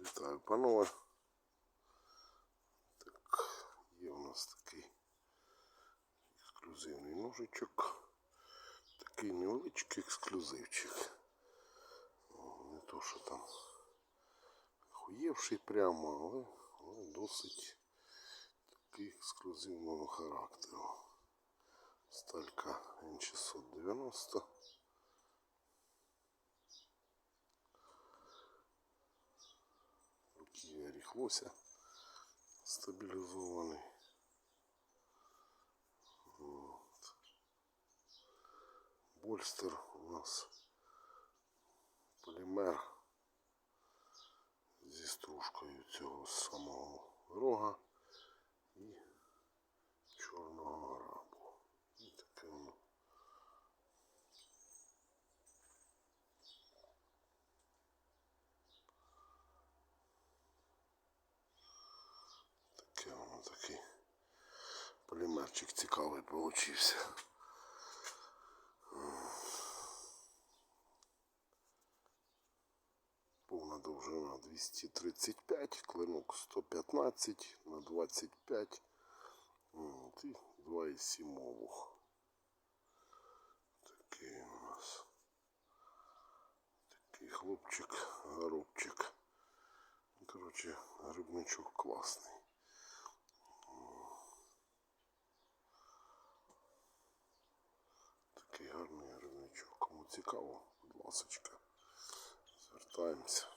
Вітаю, панове. Так, є у нас такий ексклюзивний ножичок. Такий невеличкий ексклюзивчик. Не то, що там хуєвший прямо, але, але досить такий ексклюзивного характеру. Сталька Н690. Руків'я ріхлося стабілізований. От. Больстер у нас полімер зі стружкою цього самого рога такий полімерчик цікавий получився. Повна довжина 235, клинок 115 на 25 От, і 2,7 обух. Такий у нас. Такий хлопчик, горобчик. Короче, грибничок класний. Гарний грибничок. Кому цікаво, будь ласочка, звертаємося.